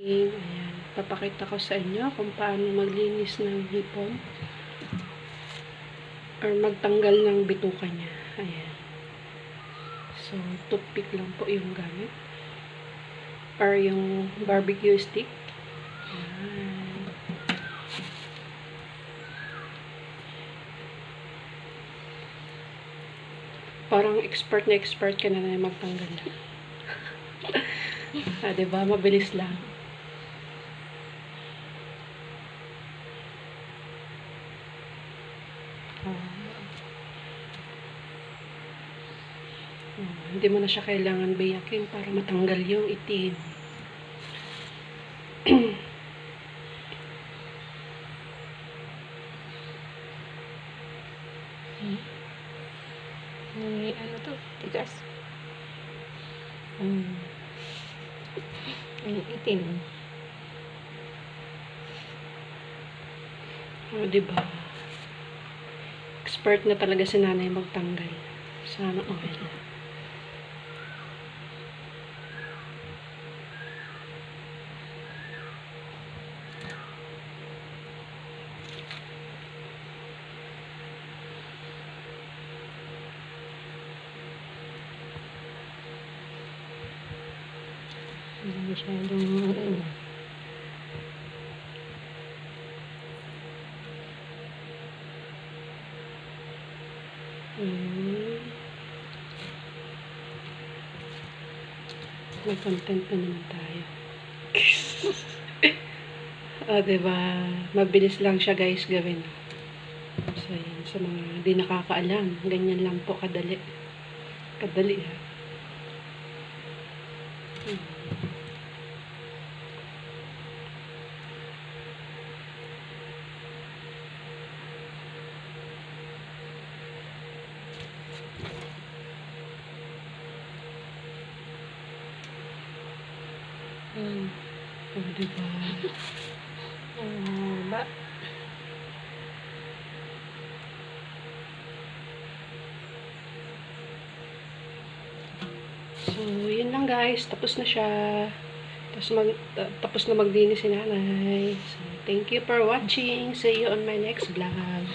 Ayan, papakita ko sa inyo kung paano maglinis ng hipon or magtanggal ng bituka niya. Ayan. So, toothpick lang po yung gamit. Or yung barbecue stick. Ayan. Parang expert na expert ka na na magtanggal. ah, diba? Mabilis lang. Ah. Oh, hindi mo na siya kailangan biyakin para matanggal yung itim. May ano to, tigas. Mm. May itim. Oh, diba? Expert na talaga si nanay magtanggal. Sana oil. Hindi masyadong ano. Mm. May content na naman tayo. ah, diba? Mabilis lang siya guys gawin. So, yun. Sa mga di nakakaalam, ganyan lang po kadali. Kadali ha. Hmm. Hmm. Oh, diba? Ah, ba? So, yun lang guys. Tapos na siya. Tapos, mag, ta- tapos na maglinis si nanay. So, thank you for watching. See you on my next vlog.